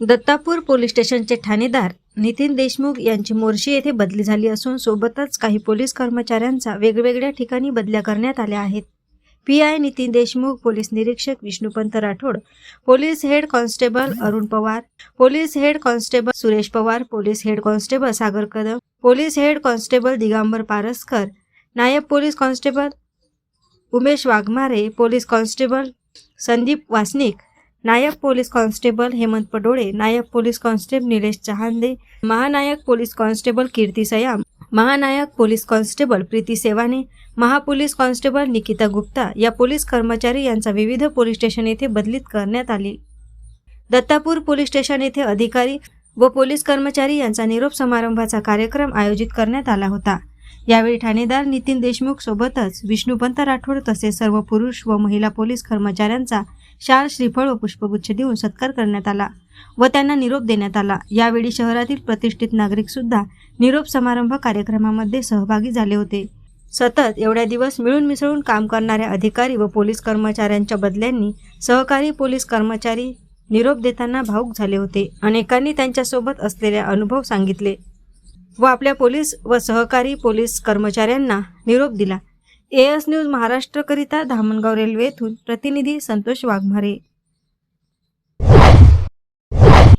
Dattapur police स्टेशनचे ठाणेदार नितीन देशमुख यांची मोर्शी येथे बदली झाली असून सोबतच काही पोलीस कर्मचाऱ्यांचा वेगवेगळ्या ठिकाणी बदल्या करण्यात आल्या आहेत. P I Nitin Deshmukh police निरीक्षक Vishnupant Rathod police head constable Arun Pawar police head constable Suresh Pawar police head constable Sagar Kadam police head constable Digambar Paraskar नायब police constable Umesh Waghmare police constable Sandeep Wasnik नायब police constable Hemant Padole नायब police constable Nilesh Chahande महानायक police constable Kirti Sayam महानायक police constable Preeti सेवाने महापोलीस constable Nikita Gupta या police कर्मचारी यांचा विविध पोलीस स्टेशन येथे बदलीत करण्यात आली. दत्तापूर पोलीस स्टेशन येथे अधिकारी व पोलीस कर्मचारी यांचा निरोप समारंभाचा कार्यक्रम आयोजित करण्यात आला होता. यावेळी ठाणेदार नितीन देशमुख सोबतच विष्णुपंत राठोड तसेच सर्व पुरुष व महिला पोलीस कर्मचाऱ्यांचा शाल श्रीफळ व पुष्पगुच्छ देऊन सत्कार करण्यात आला व त्यांना निरोप देण्यात आला. यावेळी शहरातील प्रतिष्ठित नागरिक सुद्धा निरोप समारंभ कार्यक्रमामध्ये सहभागी झाले होते. सतत एवढ्या दिवस मिळून मिसळून काम करणाऱ्या अधिकारी व पोलीस कर्मचाऱ्यांच्या बदल्यांनी सहकारी पोलीस कर्मचारी निरोप देताना भाऊक झाले होते. अनेकांनी त्यांच्यासोबत असलेले अनुभव सांगितले. व आपल्या पोलीस व सहकारी पोलीस कर्मचाऱ्यांना निरोप दिला. एएस न्यूज महाराष्ट्रकरिता धामणगाव रेल्वे येथून प्रतिनिधी संतोष वाघमारे.